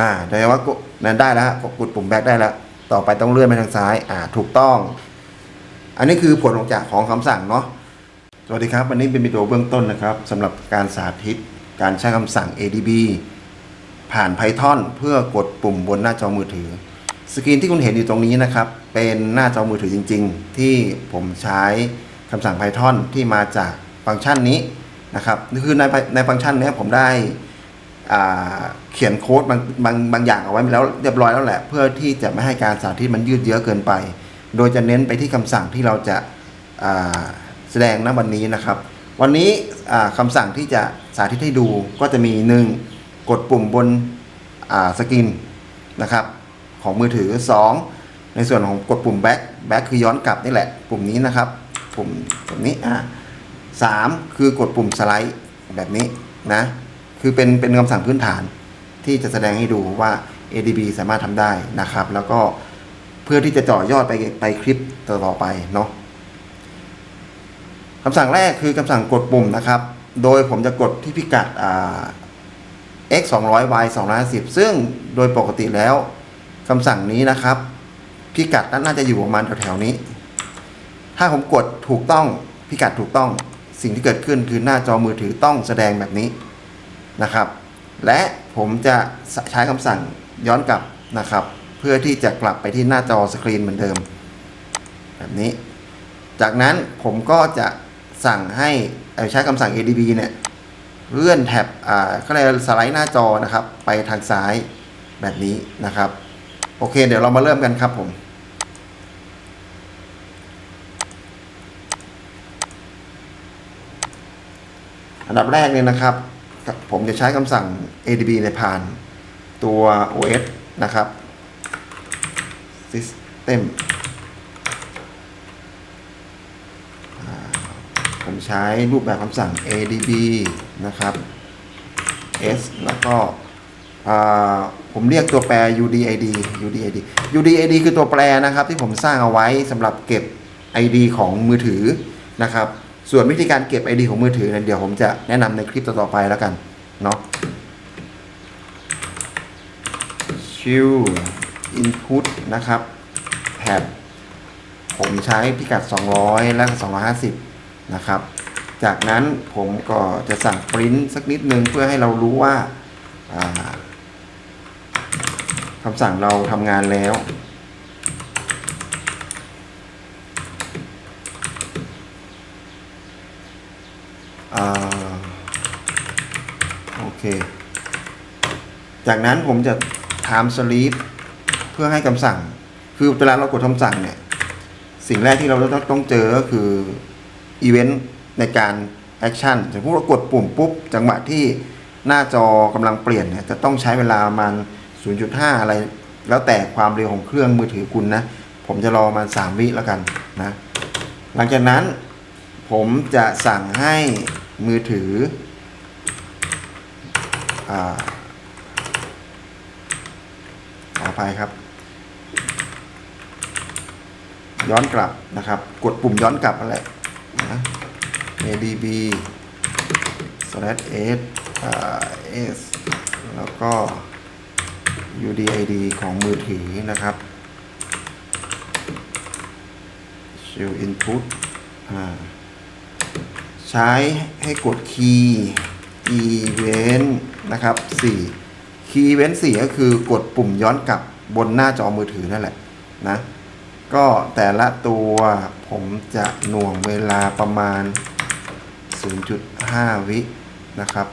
อ่าแต่ว่านั้นได้แล้วฮะกดปุ่มแบ็กได้แล้ว ต่อไปต้องเลื่อนไปทางซ้าย อ่า ถูกต้อง อันนี้คือผลออกจากของคำสั่งเนาะ สวัสดีครับ วันนี้เป็นวิดีโอเบื้องต้นนะครับสำหรับการสาธิต การใช้คำสั่ง adb ผ่าน Python เพื่อกดปุ่มบนหน้าจอมือถือ สกรีนที่คุณเห็นอยู่ตรงนี้นะครับ เป็นหน้าจอมือถือจริง ๆ ที่ผมใช้คำสั่ง Python ที่มาจากฟังก์ชันนี้นะครับ คือในในฟังก์ชันนี้ผมได้ เขียนโค้ดบางบางบางอย่างเอาไว้แล้วเรียบร้อยแล้วแหละ เพื่อที่จะไม่ให้การสาธิตมันยืดเยื้อเกินไป โดยจะเน้นไปที่คำสั่งที่เราจะาแสดงณวันนี้นะครับ วันนี้อ่าคำสั่งที่จะสาธิตให้ดูก็จะมี 1. กดปุ่มบนสกรีนนะครับของมือถือ 2. ในส่วนของกดปุ่ม back back คือย้อนกลับนี่แหละ ปุ่มนี้นะครับ ปุ่มปุ่มนี้อ่าสามคือกดปุ่มสไลด์แบบนี้นะ คือเป็นเป็นคำสั่งพื้นฐานที่จะแสดงให้ดูว่า ADB สามารถทำได้นะครับ แล้วก็เพื่อที่จะต่อยอดไปไปคลิปต่อไปเนาะคำสั่งแรกคือคำสั่งกดปุ่มนะครับ โดยผมจะกดที่พิกัดอ่า x 200 y 250ซึ่งโดยปกติแล้วคำสั่งนี้นะครับ พิกัดน่าจะอยู่ประมาณแถวๆนี้ ถ้าผมกดถูกต้องพิกัดถูกต้องสิ่งที่เกิดขึ้นคือหน้าจอมือถือต้องแสดงแบบนี้ นะครับ และผมจะใช้คำสั่งย้อนกลับนะครับ เพื่อที่จะกลับไปที่หน้าจอสกรีนเหมือนเดิม แบบนี้ จากนั้นผมก็จะสั่งให้ใช้คำสั่ง adb เนี่ยเลื่อนแท็บอ่าเขาเรียสไลด์หน้าจอนะครับ ไปทางซ้ายแบบนี้นะครับ โอเค เดี๋ยวเรามาเริ่มกันครับผมอันดับแรกเนี่ยนะครับ ผมจะใช้คำสั่ง adb ในผ่านตัว os นะครับ system ผมใช้รูปแบบคำสั่ง adb นะครับ s แล้วก็ผมเรียกตัวแปร udid udid udid คือตัวแปรนะครับที่ผมสร้างเอาไว้สำหรับเก็บ id ของมือถือนะครับ ส่วนวิธีการเก็บ ID ของมือถือเนี่ยเดี๋ยวผมจะแนะนำในคลิปต่อๆไปแล้วกันเนาะชิว input นะครับแท็บผมใช้พิกัด 200 และ250 นะครับ จากนั้นผมก็จะสั่ง print สักนิดนึงเพื่อให้เรารู้ว่าอ่าคำสั่งเราทำงานแล้ว โอเค จากนั้นผมจะ time sleep เพื่อให้คำสั่ง คือเวลาเรากดคำสั่งเนี่ย สิ่งแรกที่เราต้องเจอก็คืออีเวนต์ในการแอคชั่นสมมติว่ากดปุ่มปุ๊บ จังหวะที่หน้าจอกำลังเปลี่ยนเนี่ยจะต้องใช้เวลาประมาณ 0.5 อะไร แล้วแต่ความเร็วของเครื่องมือถือคุณนะ ผมจะรอประมาณ3วิแล้วกันนะ หลังจากนั้นผมจะสั่งให้ มือถืออาขออภัยครับ ย้อนกลับนะครับ กดปุ่มย้อนกลับอะไรนะ adb slash s s แล้วก็ udid ของมือถือนะครับ show input อ่า ใช้ให้กดคีย์ event นะครับ 4 คีย์ event 4 ก็คือกดปุ่มย้อนกลับบนหน้าจอมือถือนั่นแหละนะ ก็แต่ละตัวผมจะหน่วงเวลาประมาณ 0.5 วินะครับ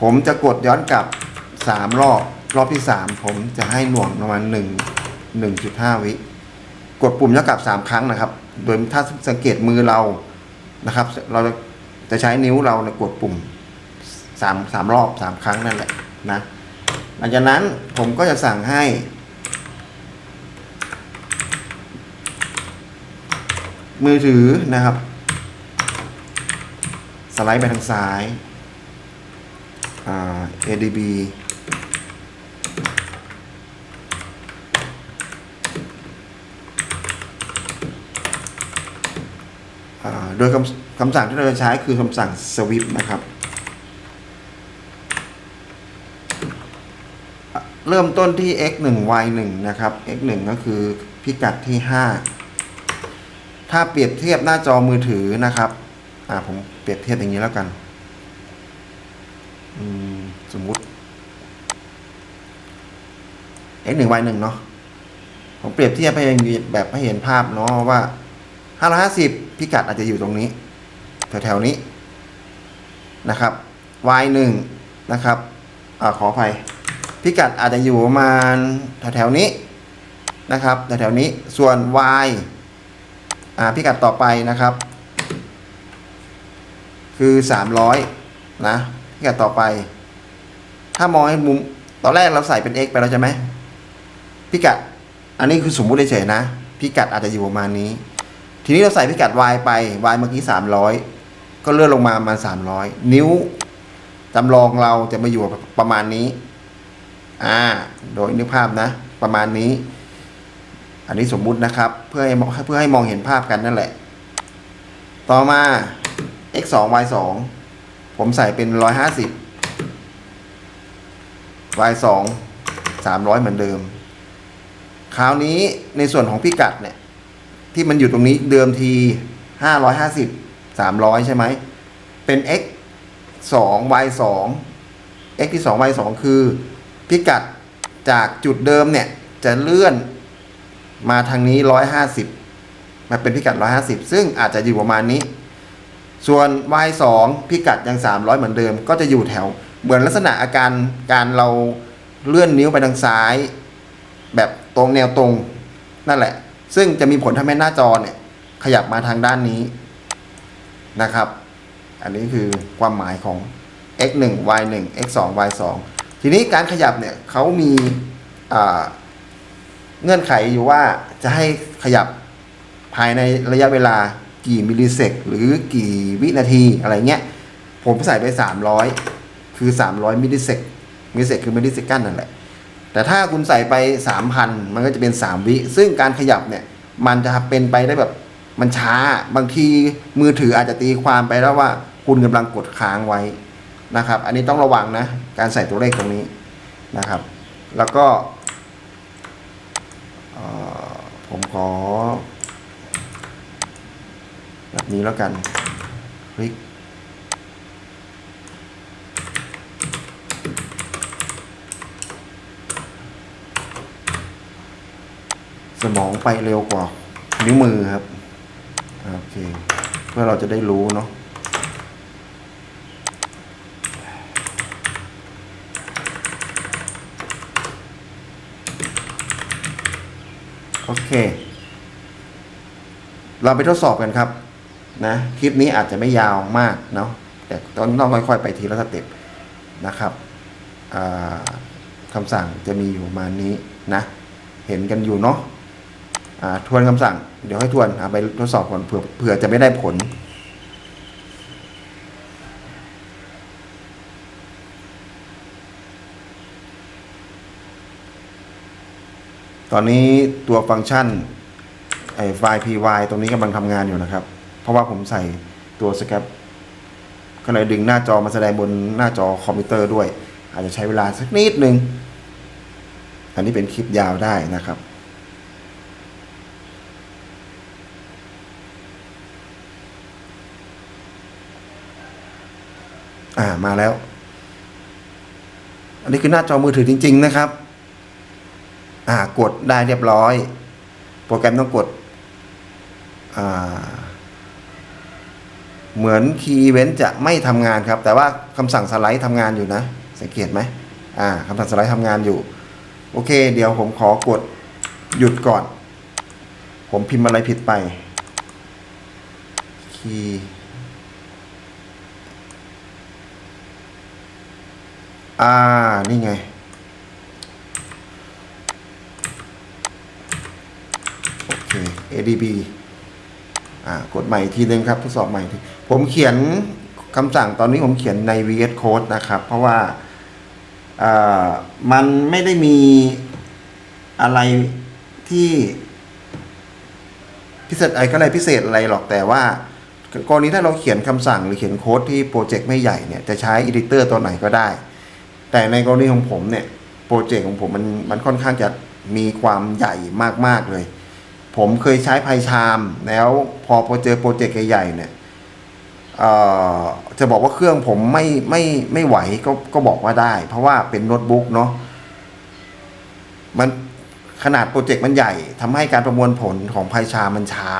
ผมจะกดย้อนกลับ 3 รอบ รอบที่ 3 ผมจะให้หน่วงประมาณ 1 1.5 วิ กดปุ่มย้อนกลับ 3 ครั้งนะครับ โดยถ้าสังเกตมือเรา นะครับ เราจะใช้นิ้วเราเนี่ยกดปุ่มสามสามรอบสามครั้งนั่นแหละนะหลังจากนั้นผมก็จะสั่งให้ มือถือนะครับ สไลด์ไปทางซ้ายอ่า ADB โดยคำคำสั่งที่เราจะใช้คือคำสั่ง swift นะครับ เริ่มต้นที่ x 1 y 1นะครับ x 1ก็คือพิกัดที่ 5 ถ้าเปรียบเทียบหน้าจอมือถือนะครับ อ่าผมเปรียบเทียบอย่างนี้แล้วกันมสมมุติ x 1 y 1เนาะ ผมเปรียบเทียบให้แบบให้เห็นภาพเนาะว่า 550 พิกัดอาจจะอยู่ตรงนี้ แถวๆนี้นะครับ y 1นะครับอขออภัย พิกัดอาจจะอยู่ประมาณแถวๆนี้นะครับแถวๆนี้ส่วน y พิกัดต่อไปนะครับ คือ 300 นะพิกัดต่อไป ถ้ามองให้มุมตอนแรกเราใส่เป็น x ไปแล้วใช่ไหมพิกัดอันนี้คือสมมุติเฉยๆนะ พิกัดอาจจะอยู่ประมาณนี้ ทีนี้เราใส่พิกัด y ไป y เมื่อกี้ 300 ก็เลื่อนลงมาประมาณ 300 นิ้วจำลองเราจะมาอยู่ประมาณนี้ อ่า โดยนึกภาพนะ ประมาณนี้ อันนี้สมมุตินะครับ เพื่อให้เพื่อให้มองเห็นภาพกันนั่นแหละ ต่อมา x 2 y 2ผมใส่เป็น 150 y 2 300 เหมือนเดิม คราวนี้ในส่วนของพิกัดเนี่ย ที่มันอยู่ตรงนี้เดิมที 550 300 ใช่ไหม เป็น x 2 y 2 x ที่2 y 2คือ พิกัดจากจุดเดิมเนี่ย จะเลื่อนมาทางนี้ 150 มาเป็นพิกัด 150 ซึ่งอาจจะอยู่ประมาณนี้ ส่วน y 2พิกัดยัง 300 เหมือนเดิม ก็จะอยู่แถว เหมือนลักษณะอาการการเราเลื่อนนิ้วไปทางซ้าย แบบตรงแนวตรงนั่นแหละ ซึ่งจะมีผลทำให้หน้าจอเนี่ยขยับมาทางด้านนี้นะครับ อันนี้คือความหมายของ x 1 y 1 x 2 y 2ทีนี้การขยับเนี่ยเขามีเงื่อนไขอยู่ว่าจะให้ขยับภายในระยะเวลากี่มิลลิเซกหรือกี่วินาทีอะไรเงี้ย ผมใส่ไป 300 คือ 300 มิลลิเซกมิลลิเซกคือมิลลิเซกันนั่นแหละ แต่ถ้าคุณใส่ไป 3,000 มันก็จะเป็น 3 วิ ซึ่งการขยับเนี่ย มันจะเป็นไปได้แบบมันช้า บางทีมือถืออาจจะตีความไปแล้วว่าคุณกำลังกดค้างไว้นะครับ อันนี้ต้องระวังนะ การใส่ตัวเลขตรงนี้นะครับ แล้วก็ผมขอ แบบนี้แล้วกันคลิก สมองไปเร็วกว่านิ้วมือครับโอเคเพื่อเราจะได้รู้เนาะโอเค เราไปทดสอบกันครับนะคลิปนี้อาจจะไม่ยาวมากเนาะแต่ต้องต้องค่อยๆ ไปทีละสเต็ปนะครับคำสั่งจะมีอยู่ประมาณนี้นะ เห็นกันอยู่เนาะ ทวนคำสั่ง เดี๋ยวให้ทวนเอาไปทดสอบก่อนเผื่อเผื่อจะไม่ได้ผลตอนนี้ตัวฟังก์ชันไอ้ไฟล์ py ตรงนี้กำลังทำงานอยู่นะครับ เพราะว่าผมใส่ตัวสแคปก็เลยดึงหน้าจอมาแสดงบนหน้าจอคอมพิวเตอร์ด้วย อาจจะใช้เวลาสักนิดนึง อันนี้เป็นคลิปยาวได้นะครับ อ่ามาแล้ว อันนี้คือหน้าจอมือถือจริง ๆ นะครับ อ่ากดได้เรียบร้อย โปรแกรมต้องกด อ่า เหมือนคีย์อีเวนต์จะไม่ทำงานครับ แต่ว่าคำสั่งสไลด์ทำงานอยู่นะ สังเกตไหมอ่าคำสั่งสไลด์ทำงานอยู่ โอเค เดี๋ยวผมขอกดหยุดก่อน ผมพิมพ์อะไรผิดไปคีย์ อ่า นี่ไง โอเค adb อ่า กดใหม่อีกทีนึงครับ ทดสอบใหม่ทีผมเขียนคำสั่งตอนนี้ผมเขียนใน VS Code นะครับ เพราะว่า อ่า มันไม่ได้มีอะไรที่พิเศษอะไรก็อะไรพิเศษอะไรหรอกแต่ว่ากรณีถ้าเราเขียนคำสั่งหรือเขียนโค้ดที่โปรเจกต์ไม่ใหญ่เนี่ย จะใช้ editor ตัวไหนก็ได้ แต่ในกรณีของผมเนี่ยโปรเจกต์ของผมมันมันค่อนข้างจะมีความใหญ่มากๆเลย ผมเคยใช้ไพชามแล้วพอพอเจอโปรเจกต์ใหญ่ๆเนี่ยจะบอกว่าเครื่องผมไม่ไม่ไม่ไหวก็ก็บอกว่าได้ เพราะว่าเป็นโน้ตบุ๊กเนาะมันขนาดโปรเจกต์มันใหญ่ทำให้การประมวลผลของไพชามันช้า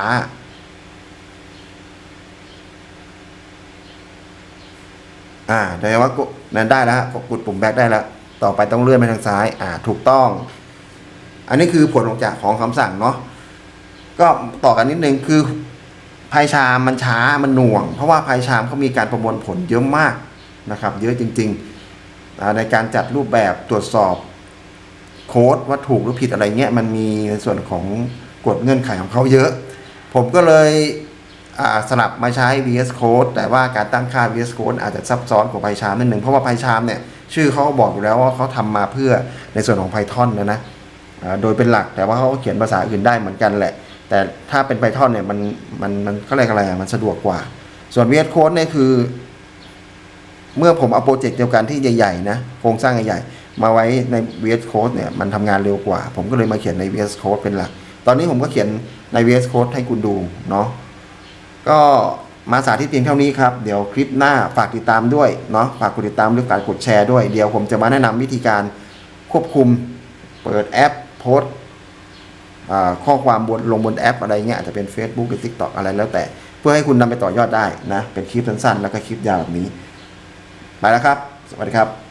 อ่าแต่ว่านั้นได้แล้วฮะกดปุ่มแบ็กได้แล้ว ต่อไปต้องเลื่อนไปทางซ้าย อ่า ถูกต้อง อันนี้คือผลออกจากของคำสั่งเนาะ ก็ต่อกันนิดนึงคือพายชามมันช้ามันหน่วง เพราะว่าพายชามเขามีการประมวลผลเยอะมากนะครับ เยอะจริงๆ ในการจัดรูปแบบตรวจสอบโค้ดว่าถูกหรือผิดอะไรเงี้ยมันมีในส่วนของกฎเงื่อนไขของเขาเยอะ ผมก็เลย สลับมาใช้ VS Code แต่ว่าการตั้งค่า VS Code อาจจะซับซ้อนกว่า PyCharm นิดหนึ่งเพราะว่า PyCharm เนี่ยชื่อเขาบอกอยู่แล้วว่าเขาทำมาเพื่อในส่วนของ Python นะนะโดยเป็นหลักแต่ว่าเขาเขียนภาษาอื่นได้เหมือนกันแหละ แต่ถ้าเป็น Python เนี่ยมันมันมันเขาเรียกอะไรมันสะดวกกว่า ส่วน VS Code เนี่ยคือ เมื่อผมเอาโปรเจกต์เดียวกันที่ใหญ่ๆนะโครงสร้างใหญ่ๆมาไว้ใน VS Code เนี่ยมันทำงานเร็วกว่า ผมก็เลยมาเขียนใน VS Code เป็นหลัก ตอนนี้ผมก็เขียนใน VS Code ให้คุณดูเนาะ ก็มาสาธิตเพียงเท่านี้ครับ เดี๋ยวคลิปหน้าฝากติดตามด้วยเนาะฝากกดติดตามด้วยการกดแชร์ด้วย เดี๋ยวผมจะมาแนะนำวิธีการควบคุมเปิดแอปโพสข้อความบนลงบนแอปอะไรเงี้ยอาจจะเป็น Facebook หรือ TikTok อะไรแล้วแต่ เพื่อให้คุณนำไปต่อยอดได้นะ เป็นคลิปสั้นๆ แล้วก็คลิปยาวแบบนี้ ไปแล้วครับ สวัสดีครับ